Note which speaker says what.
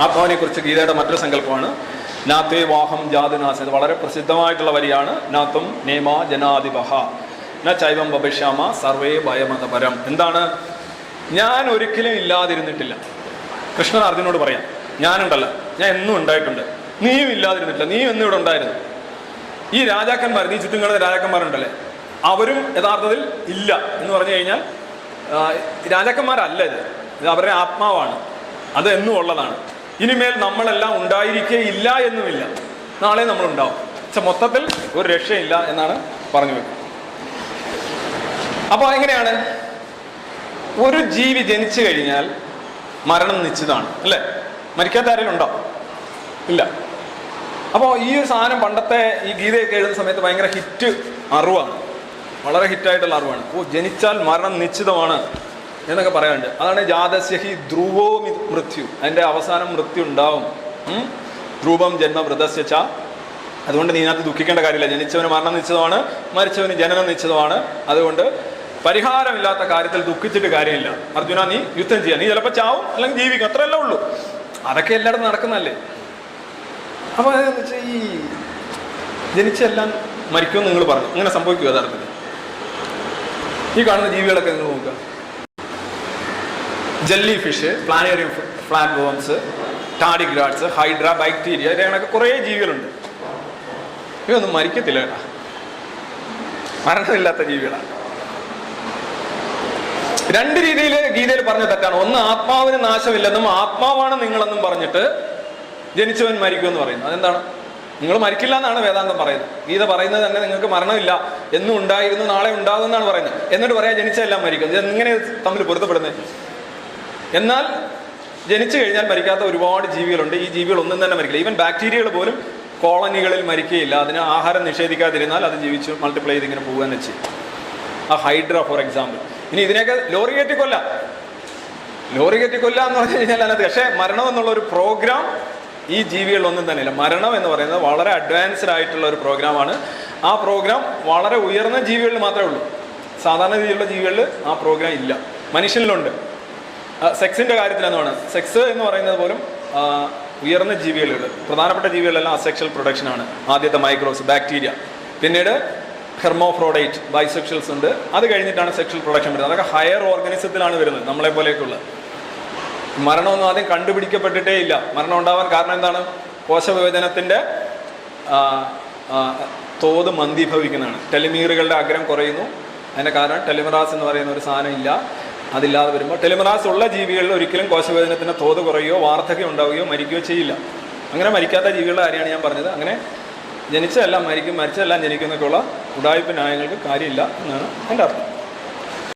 Speaker 1: ആത്മാവിനെ കുറിച്ച് ഗീതയുടെ മറ്റൊരു സങ്കല്പമാണ്. നാത്തേ വാഹം ജാതുനാസ് ഇത് വളരെ പ്രസിദ്ധമായിട്ടുള്ള വരിയാണ്. നാത്തും നേമ ജനാധിപഹ. ന ചൈവം ഭവിഷ്യാമ സർവേ ഭയമതപരം. എന്താണ്? ഞാൻ ഒരിക്കലും ഇല്ലാതിരുന്നിട്ടില്ല. കൃഷ്ണൻ അർജുനോട് പറയാം ഞാനുണ്ടല്ല. ഞാൻ എന്നും ഉണ്ടായിട്ടുണ്ട്. നീയും ഇല്ലാതിരുന്നിട്ടില്ല. നീയും എന്നും ഇവിടെ ഉണ്ടായിരുന്നു. ഈ രാജാക്കന്മാർ നീ ചുറ്റും കാണുന്ന രാജാക്കന്മാരുണ്ടല്ലേ? അവരും യഥാർത്ഥത്തിൽ ഇല്ല എന്ന് പറഞ്ഞു കഴിഞ്ഞാൽ രാജാക്കന്മാരല്ല ഇത്. ഇത് അവരുടെ ആത്മാവാണ്. അത് എന്നും ഉള്ളതാണ്. ഇനിമേൽ നമ്മളെല്ലാം ഉണ്ടായിരിക്കേയില്ല എന്നുമില്ല. നാളെ നമ്മൾ ഉണ്ടാവും പക്ഷെ മൊത്തത്തിൽ ഒരു രക്ഷയില്ല എന്നാണ് പറഞ്ഞു വെക്കുന്നത്. അപ്പോൾ എങ്ങനെയാണ്? ഒരു ജീവി ജനിച്ചു കഴിഞ്ഞാൽ മരണം നിശ്ചിതമാണ് അല്ലേ? മരിക്കാത്ത ആരെങ്കിലും ഉണ്ടോ? ഇല്ല. അപ്പോൾ ഈ ഒരു സാധനം പണ്ടത്തെ ഈ ഗീതയൊക്കെ എഴുതുന്ന സമയത്ത് ഭയങ്കര ഹിറ്റ് അറിവാണ്. വളരെ ഹിറ്റായിട്ടുള്ള അറിവാണ്. ഓ ജനിച്ചാൽ മരണം നിശ്ചിതമാണ്. എന്നൊക്കെ പറയാനുണ്ട്. അതാണ് ജാതസ്യ ഹി ധ്രുവോ മൃത്യു. അതിന്റെ അവസാനം മൃത്യു ഉണ്ടാവും. ധ്രുവം ജന്മ വൃതസ്യച്ച അതുകൊണ്ട് നീ അതിനകത്ത് ദുഃഖിക്കേണ്ട കാര്യമില്ല. ജനിച്ചവന് മരണം നിശ്ചിതമാണ് മരിച്ചവന് ജനനം നിശ്ചിതമാണ്. അതുകൊണ്ട് പരിഹാരമില്ലാത്ത കാര്യത്തിൽ ദുഃഖിച്ചിട്ട് കാര്യമില്ല. അർജുന നീ യുദ്ധം ചെയ്യാം. നീ ചിലപ്പോൾ ചാവും അല്ലെങ്കിൽ ജീവിക്കും. അത്രയല്ലേ ഉള്ളൂ. അതൊക്കെ എല്ലായിടത്തും നടക്കുന്നല്ലേ അപ്പൊ അതെന്ന് വെച്ചാൽ ഈ ജനിച്ചെല്ലാം മരിക്കുമെന്ന് നിങ്ങൾ പറഞ്ഞു. ഇങ്ങനെ സംഭവിക്കുക യഥാർത്ഥത്തിൽ? ഈ കാണുന്ന ജീവികളൊക്കെ നിങ്ങൾ നോക്കുക. Jellyfish planarian flatworms tardigrades hydra bacteria ഇതേണൊക്കെ കുറേ ജീവികളുണ്ട്. ഇവയൊന്നും മരിക്കത്തില്ല കേട്ടാ. മരണമില്ലാത്ത ജീവികളാണ്. രണ്ട് രീതിയിൽ ഗീതയിൽ പറഞ്ഞ തെറ്റാണ്. ഒന്ന് ആത്മാവിന് നാശമില്ലെന്നും ആത്മാവാണ് നിങ്ങളെന്നും പറഞ്ഞിട്ട് ജനിച്ചവൻ മരിക്കുമെന്ന് പറയുന്നു. അതെന്താണ്? നിങ്ങൾ മരിക്കില്ല എന്നാണ് വേദാന്തം പറയുന്നത്. ഗീത പറയുന്നത് തന്നെ നിങ്ങൾക്ക് മരണമില്ല. എന്നും ഉണ്ടായിരുന്നു നാളെ ഉണ്ടാകും എന്നാണ് പറയുന്നത്. എന്നിട്ട് പറയാ ജനിച്ചെല്ലാം മരിക്കും. ഇത് തമ്മിൽ പൊരുത്തപ്പെടുന്നത്? എന്നാൽ ജനിച്ചു കഴിഞ്ഞാൽ മരിക്കാത്ത ഒരുപാട് ജീവികളുണ്ട്. ഈ ജീവികൾ ഒന്നും തന്നെ മരിക്കില്ല. ഈവൻ ബാക്ടീരിയകൾ പോലും കോളനികളിൽ മരിക്കുകയില്ല അതിന് ആഹാരം നിഷേധിക്കാതിരുന്നാൽ അത് ജീവിച്ച് മൾട്ടിപ്ലൈ ചെയ്ത് ഇങ്ങനെ പോകുക തന്നെ ചെയ്യും ആ ഹൈഡ്ര ഫോർ എക്സാമ്പിൾ ഇനി ഇതിനെയൊക്കെ ലോറി കയറ്റി കൊല്ല ലോറി കയറ്റി കൊല്ല എന്ന് പറഞ്ഞു കഴിഞ്ഞാൽ അതിനകത്ത് പക്ഷേ മരണം എന്നുള്ള ഒരു പ്രോഗ്രാം ഈ ജീവികളിലൊന്നും തന്നെ ഇല്ല. മരണം എന്ന് പറയുന്നത് വളരെ അഡ്വാൻസ്ഡ് ആയിട്ടുള്ള ഒരു പ്രോഗ്രാമാണ് ആ പ്രോഗ്രാം വളരെ ഉയർന്ന ജീവികളിൽ മാത്രമേ ഉള്ളൂ. സാധാരണ രീതിയിലുള്ള ജീവികളിൽ ആ പ്രോഗ്രാം ഇല്ല. മനുഷ്യനിലുണ്ട്. സെക്സിന്റെ കാര്യത്തിൽ എന്താണ് സെക്സ് എന്ന് പറയുന്നത് പോലും ഉയർന്ന ജീവികളുകൾ പ്രധാനപ്പെട്ട ജീവികളെല്ലാം അസെക്ഷൽ പ്രൊഡക്ഷൻ ആണ്. ആദ്യത്തെ മൈക്രോസ് ബാക്ടീരിയ പിന്നീട് ഹെർമോഫ്രോഡൈറ്റ് ബൈസെക്ഷൽസ് ഉണ്ട്. അത് കഴിഞ്ഞിട്ടാണ് സെക്ഷൽ പ്രൊഡക്ഷൻ വരുന്നത്. അതൊക്കെ ഹയർ ഓർഗനിസത്തിലാണ് വരുന്നത് നമ്മളെ പോലെയൊക്കെയുള്ള. മരണമൊന്നും ആദ്യം കണ്ടുപിടിക്കപ്പെട്ടിട്ടേ ഇല്ല. മരണം ഉണ്ടാവാൻ കാരണം എന്താണ്? ആ, തോത് മന്ദീഭവിക്കുന്നതാണ്. ടെലിമീറുകളുടെ അഗ്രം കുറയുന്നു. അതിന്റെ കാരണം ടെലിമറാസ് എന്ന് പറയുന്ന ഒരു സാധനം ഇല്ല. അതില്ലാതെ വരുമ്പോൾ ടെലിമറാസ് ഉള്ള ജീവികളിൽ ഒരിക്കലും കോശവിഭജനത്തിന്റെ തോത് കുറയുകയോ വാർദ്ധക്യം ഉണ്ടാവുകയോ മരിക്കുകയോ ചെയ്യില്ല. അങ്ങനെ മരിക്കാത്ത ജീവികളുടെ കാര്യമാണ് ഞാൻ പറഞ്ഞത്. അങ്ങനെ ജനിച്ചതെല്ലാം മരിക്കും മരിച്ചതെല്ലാം ജനിക്കുന്നൊക്കെയുള്ള ഉടായ്പ ന്യായങ്ങൾക്ക് കാര്യമില്ല എന്നാണ് എന്റെ അർത്ഥം.